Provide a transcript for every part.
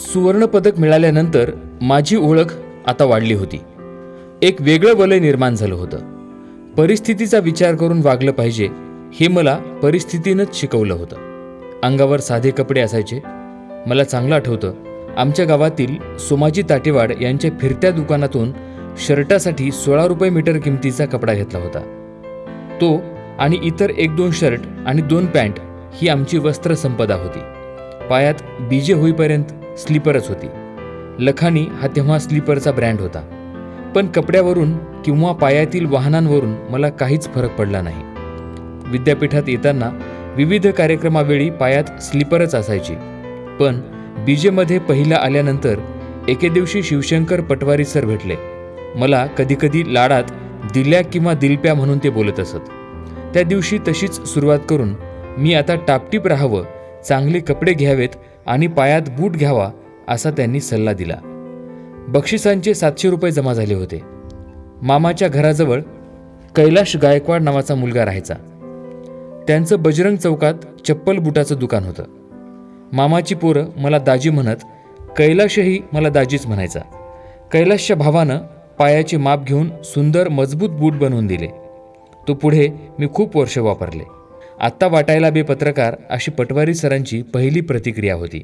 सुवर्णपदक मिळाल्यानंतर माझी ओळख आता वाढली होती. एक वेगळं वलय निर्माण झालं होतं. परिस्थितीचा विचार करून वागलं पाहिजे हे मला परिस्थितीनंच शिकवलं होतं. अंगावर साधे कपडे असायचे. मला चांगलं आठवतं आमच्या गावातील सोमाजी ताटेवाड यांच्या फिरत्या दुकानातून शर्टासाठी सोळा रुपये मीटर किमतीचा कपडा घेतला होता. तो आणि इतर एक दोन शर्ट आणि दोन पॅन्ट ही आमची वस्त्रसंपदा होती. पायात बीजे होईपर्यंत स्लीपरच होती. लखानी हा तेव्हा स्लीपरचा ब्रँड होता. पण कपड्यावरून किंवा पायातील वाहनांवरून मला काहीच फरक पडला नाही. विद्यापीठात येताना विविध कार्यक्रमावेळी पायात स्लीपरच असायची. पण बीजेमध्ये पहिला आल्यानंतर एके दिवशी शिवशंकर पटवारी सर भेटले. मला कधीकधी लाडात दिल्या किंवा दिलप्या म्हणून ते बोलत असत. त्या दिवशी तशीच सुरुवात करून मी आता टापटीप राहावं चांगले कपडे घ्यावेत आणि पायात बूट घ्यावा असा त्यांनी सल्ला दिला. बक्षिसांचे सातशे रुपये जमा झाले होते. मामाच्या घराजवळ कैलाश गायकवाड नावाचा मुलगा राहायचा. त्यांचं बजरंग चौकात चप्पल बुटाचं दुकान होतं. मामाची पोरं मला दाजी म्हणत कैलाशही मला दाजीच म्हणायचा. कैलाशच्या भावानं पायाचे माप घेऊन सुंदर मजबूत बूट बनवून दिले. तो पुढे मी खूप वर्ष वापरले. आत्ता वाटायला बे पत्रकार अशी पटवारी सरांची पहिली प्रतिक्रिया होती.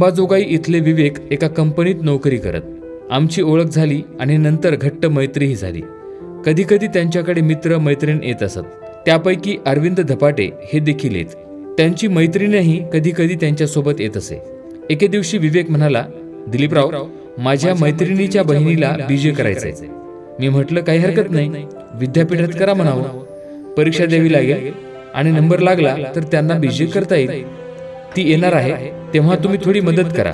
अंबाजोगाई इथले विवेक एका कंपनीत नोकरी करत. आमची ओळख झाली आणि नंतर घट्ट मैत्रीही झाली. कधीकधी त्यांच्याकडे मित्र मैत्रीण येत असत. त्यापैकी अरविंद धपाटे हे देखील येत. त्यांची मैत्रीणही कधीकधी त्यांच्यासोबत येत असे. एके दिवशी विवेक म्हणाला दिलीपराव माझ्या मैत्रिणीच्या बहिणीला बीजे करायचंय. मी म्हटलं काही हरकत नाही. विद्यापीठात करा म्हणावं. परीक्षा द्यावी लागेल आणि नंबर लागला तर त्यांना बीजे करता येईल. ती येणार आहे तेव्हा तुम्ही थोडी मदत करा.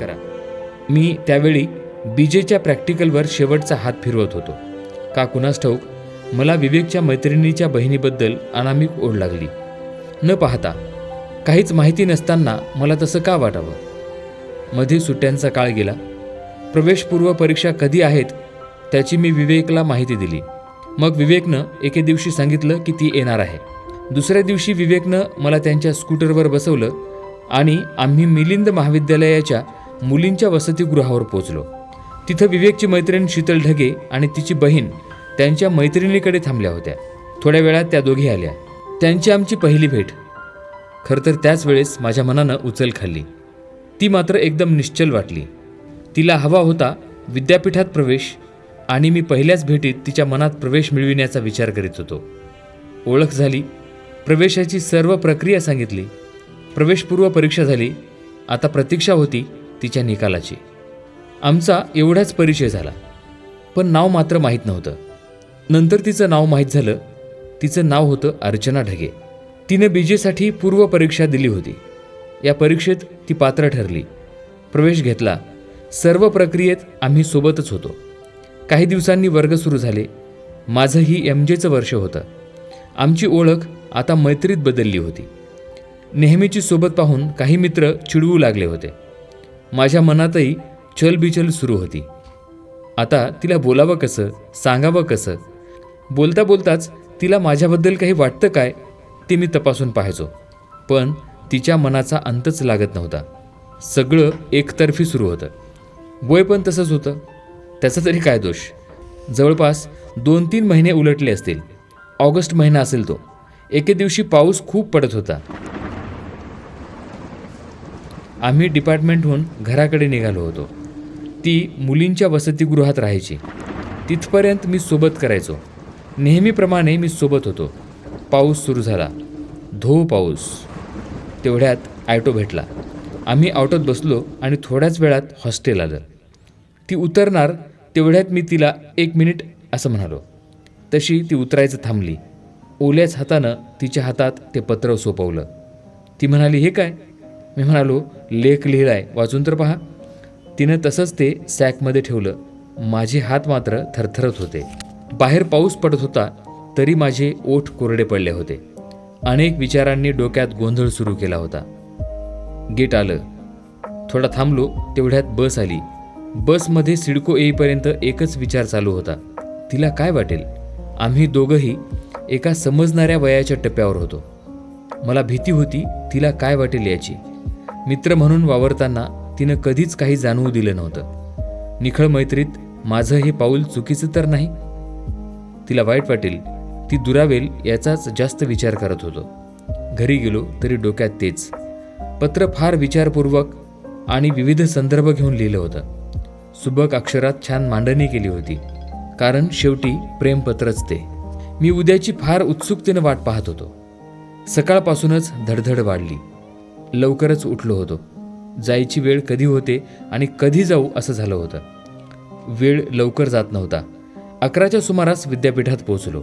मी त्यावेळी बीजेच्या प्रॅक्टिकलवर शेवटचा हात फिरवत होतो. का कुणास ठाऊक मला विवेकच्या मैत्रिणीच्या बहिणीबद्दल अनामिक ओढ लागली. न पाहता काहीच माहिती नसताना मला तसं का वाटावं? मध्ये सुट्ट्यांचा काळ गेला. प्रवेशपूर्व परीक्षा कधी आहेत त्याची मी विवेकला माहिती दिली. मग विवेकनं एके दिवशी सांगितलं की ती येणार आहे. दुसऱ्या दिवशी विवेकनं मला त्यांच्या स्कूटरवर बसवलं. आणि आम्ही मिलिंद महाविद्यालयाच्या मुलींच्या वसतिगृहावर पोचलो तिथं विवेकची मैत्रीण शीतल ढगे आणि तिची बहीण त्यांच्या मैत्रिणीकडे थांबल्या होत्या. थोड्या वेळात त्या दोघी आल्या. त्यांची आमची पहिली भेट. खरं तर त्याच वेळेस माझ्या मनानं उचल खाल्ली. ती मात्र एकदम निश्चल वाटली. तिला हवा होता विद्यापीठात प्रवेश आणि मी पहिल्याच भेटीत तिच्या मनात प्रवेश मिळविण्याचा विचार करीत होतो. ओळख झाली. प्रवेशाची सर्व प्रक्रिया सांगितली. प्रवेशपूर्व परीक्षा झाली आता प्रतीक्षा होती तिच्या निकालाची. आमचा एवढाच परिचय झाला पण नाव मात्र माहीत नव्हतं. नंतर तिचं नाव माहीत झालं तिचं नाव होतं अर्चना ढगे. तिनं बी जेसाठी पूर्व परीक्षा दिली होती. या परीक्षेत ती पात्र ठरली. प्रवेश घेतला. सर्व प्रक्रियेत आम्ही सोबतच होतो. काही दिवसांनी वर्ग सुरू झाले. माझंही एम जेचं वर्ष होतं. आमची ओळख आता मैत्रीत बदलली होती. नेहमीची सोबत पाहून काही मित्र चिडवू लागले होते. माझ्या मनातही चलबिचल सुरू होती. आता तिला बोलावं कसं सांगावं कसं? बोलता बोलताच तिला माझ्याबद्दल काही वाटतं काय ते मी तपासून पाहायचो. पण तिच्या मनाचा अंतच लागत नव्हता. सगळं एकतर्फी सुरू होतं. वय पण तसंच होतं. त्याचा तरी काय दोष? जवळपास दोन तीन महिने उलटले असतील. ऑगस्ट महिना असेल तो. एके दिवशी पाऊस खूप पडत होता. आम्ही डिपार्टमेंटहून घराकडे निघालो होतो. ती मुलींच्या वसतिगृहात राहायची. तिथपर्यंत मी सोबत करायचो. नेहमीप्रमाणे मी सोबत होतो. पाऊस सुरू झाला. धो पाऊस. तेवढ्यात ॲटो भेटला. आम्ही ऑटोत बसलो आणि थोड्याच वेळात हॉस्टेल आलं. ती उतरणार तेवढ्यात मी तिला एक मिनिट असं म्हणालो. तशी ती उतरायचं थांबली. ओल्याच हातानं तिच्या हातात ते पत्र सोपवलं. ती म्हणाली हे काय? मी म्हणालो लेख लिहिलाय वाचून तर पहा. तिनं तसंच ते सॅकमध्ये ठेवलं. माझे हात मात्र थरथरत होते. बाहेर पाऊस पडत होता तरी माझे ओठ कोरडे पडले होते. अनेक विचारांनी डोक्यात गोंधळ सुरू केला होता. गेट आलं. थोडा थांबलो तेवढ्यात बस आली. बसमध्ये सिडको येईपर्यंत एकच विचार चालू होता. तिला काय वाटेल? आम्ही दोघंही एका समजणाऱ्या वयाच्या टप्प्यावर होतो. मला भीती होती तिला काय वाटेल याची? मित्र म्हणून वावरताना तिनं कधीच काही जाणवू दिलं नव्हतं. निखळ मैत्रीत माझं हे पाऊल चुकीचं तर नाही? तिला वाईट वाटेल. ती दुरावेल याचाच जास्त विचार करत होतो. घरी गेलो तरी डोक्यात तेच. पत्र फार विचारपूर्वक आणि विविध संदर्भ घेऊन लिहिलं होतं. सुबक अक्षरात छान मांडणी केली होती. कारण शेवटी प्रेमपत्रच ते. मी उद्याची फार उत्सुकतेनं वाट पाहत होतो. सकाळपासूनच धडधड वाढली. लवकरच उठलो होतो. जायची वेळ कधी होते आणि कधी जाऊ असं झालं होतं. वेळ लवकर जात नव्हता. अकराच्या सुमारास विद्यापीठात पोहोचलो.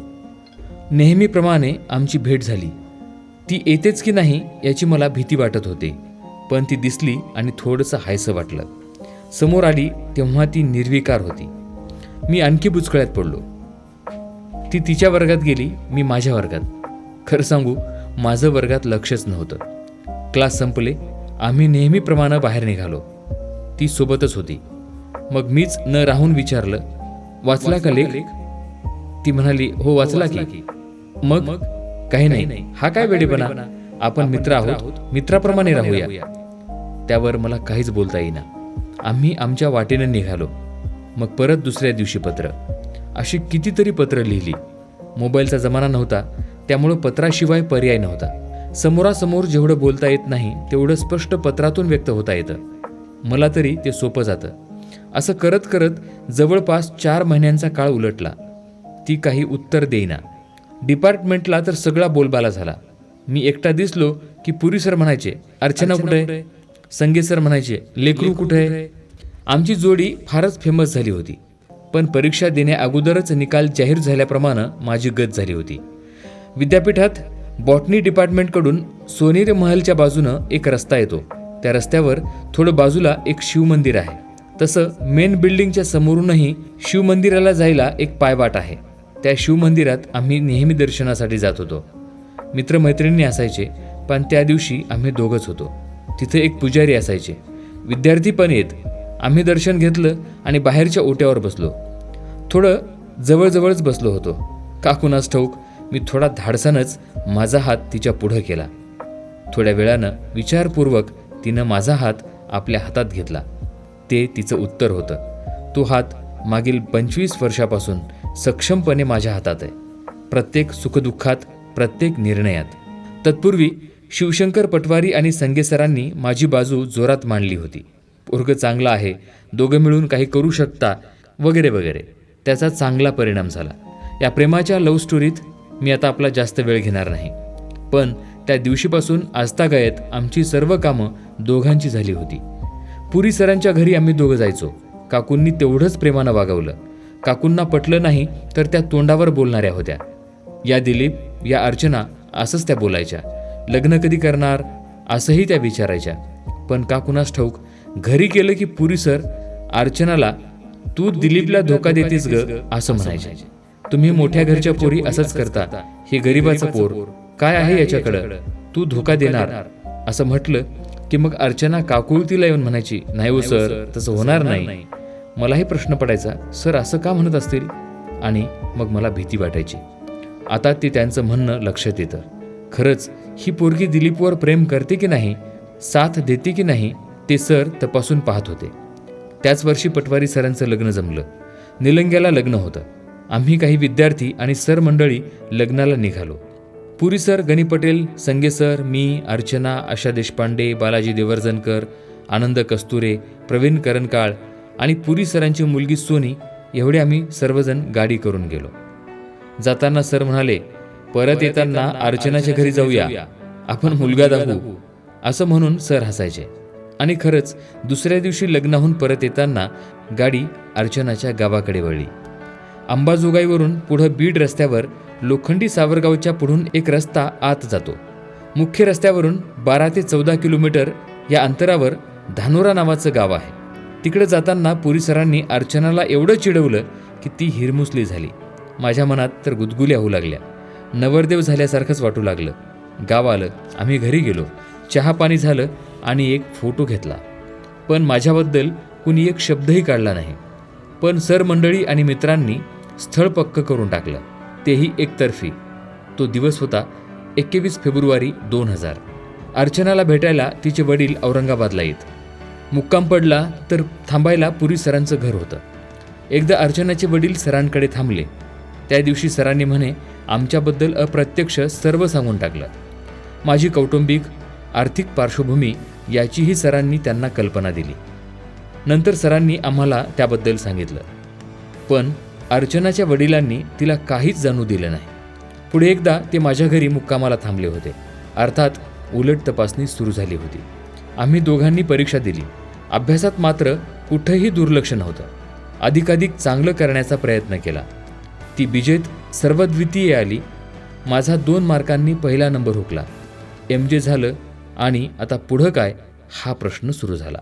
नेहमीप्रमाणे आमची भेट झाली. ती येतेच की नाही याची मला भीती वाटत होती. पण ती दिसली आणि थोडंसं हायसं वाटलं. समोर आली तेव्हा ती निर्विकार होती. मी आणखी बुचकळ्यात पडलो. ती तिच्या वर्गात गेली मी माझ्या वर्गात. खरं सांगू माझं वर्गात लक्षच नव्हतं. क्लास संपले आम्ही नेहमीप्रमाणे बाहेर निघालो. ती सोबतच होती. मग मीच न राहून विचारलं वाचला का लेख? ती म्हणाली हो वाचला की. मग? काही नाही. हा काय वेडेपणा? आपण मित्र आहोत. मित्राप्रमाणे राहूया. त्यावर मला काहीच बोलता येईना. आम्ही आमच्या वाटेने निघालो. मग परत दुसऱ्या दिवशी पत्र. अशी कितीतरी पत्र लिहिली. मोबाईलचा जमाना नव्हता. त्यामुळं पत्राशिवाय पर्याय नव्हता. समोरासमोर जेवढं बोलता येत नाही तेवढं स्पष्ट पत्रातून व्यक्त होता येतं. मला तरी ते सोपं जातं. असं करत करत जवळपास चार महिन्यांचा काळ उलटला. ती काही उत्तर देईना. डिपार्टमेंटला तर सगळा बोलबाला झाला. मी एकटा दिसलो की पुरी सर म्हणायचे अर्चना कुठे? आहे संगीत सर म्हणायचे लेकरू कुठे? आहे आमची जोडी फारच फेमस झाली होती. पण परीक्षा देण्या अगोदरच निकाल जाहीर झाल्याप्रमाणे माझी गत झाली होती. विद्यापीठात बॉटनी डिपार्टमेंटकडून सोनेरी महलच्या बाजूनं एक रस्ता येतो. त्या रस्त्यावर थोडं बाजूला एक शिवमंदिर आहे. तसं मेन बिल्डिंगच्या समोरूनही शिवमंदिराला जायला एक पायवाट आहे. त्या शिवमंदिरात आम्ही नेहमी दर्शनासाठी जात होतो. मित्रमैत्रिणी असायचे पण त्या दिवशी आम्ही दोघंच होतो. तिथे एक पुजारी असायचे. विद्यार्थी पण येत. आम्ही दर्शन घेतलं आणि बाहेरच्या ओट्यावर बसलो. थोडं जवळजवळच बसलो होतो. का कुणास ठाऊक मी थोडा धाडसानंच माझा हात तिच्या पुढं केला. थोड्या वेळानं विचारपूर्वक तिनं माझा हात आपल्या हातात घेतला. ते तिचं उत्तर होतं. तो हात मागील पंचवीस वर्षापासून सक्षमपणे माझ्या हातात आहे. प्रत्येक सुखदुःखात प्रत्येक निर्णयात. तत्पूर्वी शिवशंकर पटवारी आणि संगेसरांनी माझी बाजू जोरात मांडली होती. पोरग चांगला आहे दोघं मिळून काही करू शकता वगैरे वगैरे. त्याचा चांगला परिणाम झाला. या प्रेमाच्या लव्ह स्टोरीत मी आता आपला जास्त वेळ घेणार नाही. पण त्या दिवशीपासून आजतागायत आमची सर्व कामं दोघांची झाली होती. पुरी सरांच्या घरी आम्ही दोघं जायचो. काकूंनी तेवढंच प्रेमानं वागवलं. काकूंना पटलं नाही तर त्या तोंडावर बोलणाऱ्या होत्या. या दिलीप या अर्चना असंच त्या बोलायच्या. लग्न कधी करणार? असंही त्या विचारायच्या. पण का ठाऊक घरी केलं की पुरी सर अर्चनाला तू दिलीपला धोका देतेस ग असं म्हणायचे. तुम्ही मोठ्या घरच्या पोरी असंच करता. हे गरीबाचं पोर. काय आहे याच्याकडं? तू धोका देणार. असं म्हटलं की मग अर्चना काकुळतीला येऊन म्हणायची नाही हो सर तसं होणार नाही. मलाही प्रश्न पडायचा सर असं का म्हणत असतील? आणि मग मला भीती वाटायची. आता ते त्यांचं म्हणणं लक्षात येतं. खरंच ही पोरगी दिलीपवर प्रेम करते की नाही साथ देते की नाही ते सर तपासून पाहत होते. त्याच वर्षी पटवारी सरांचं लग्न जमलं. निलंग्याला लग्न होतं. आम्ही काही विद्यार्थी आणि सर मंडळी लग्नाला निघालो. पुरी सर गणी पटेल संगे सर मी अर्चना आशा देशपांडे बालाजी देवर्जनकर आनंद कस्तुरे प्रवीण करंकाळ आणि पुरी सरांची मुलगी सोनी एवढे आम्ही सर्वजण गाडी करून गेलो. जाताना सर म्हणाले परत येताना अर्चनाच्या घरी जाऊया. आपण मुलगा दाखवू. असं म्हणून सर हसायचे. आणि खरंच दुसऱ्या दिवशी लग्नाहून परत येताना गाडी अर्चनाच्या गावाकडे वळली. अंबाजोगाईवरून पुढं बीड रस्त्यावर लोखंडी सावरगावच्या पुढून एक रस्ता आत जातो. मुख्य रस्त्यावरून बारा ते चौदा किलोमीटर या अंतरावर धानोरा नावाचं गाव आहे. तिकडे जाताना पुरी सरांनी अर्चनाला एवढं चिडवलं की ती हिरमुसली झाली. माझ्या मनात तर गुदगुल्या होऊ लागल्या. नवरदेव झाल्यासारखंच वाटू लागलं. गाव आलं आम्ही घरी गेलो. चहा पाणी झालं आणि एक फोटो घेतला. पण माझ्याबद्दल कुणी एक शब्दही काढला नाही. पण सर मंडळी आणि मित्रांनी स्थळ पक्क करून टाकलं. तेही एकतर्फी. तो दिवस होता एकवीस फेब्रुवारी दोन हजार. अर्चनाला भेटायला तिचे वडील औरंगाबादला येत. मुक्काम पडला तर थांबायला पुरी सरांचं घर होतं. एकदा अर्चनाचे वडील सरांकडे थांबले. त्या दिवशी सरांनी म्हणे आमच्याबद्दल अप्रत्यक्ष सर्व सांगून टाकलं. माझी कौटुंबिक आर्थिक पार्श्वभूमी याचीही सरांनी त्यांना कल्पना दिली. नंतर सरांनी आम्हाला त्याबद्दल सांगितलं. पण अर्चनाच्या वडिलांनी तिला काहीच जाणू दिलं नाही. पुढे एकदा ते माझ्या घरी मुक्कामाला थांबले होते. अर्थात उलट तपासणी सुरू झाली होती. आम्ही दोघांनी परीक्षा दिली. अभ्यासात मात्र कुठंही दुर्लक्ष नव्हतं. अधिकाधिक चांगलं करण्याचा प्रयत्न केला. ती विजेत सर्वद्वितीय आली. माझा दोन मार्कांनी पहिला नंबर हुकला. एम जे झालं आणि आता पुढं काय हा प्रश्न सुरू झाला.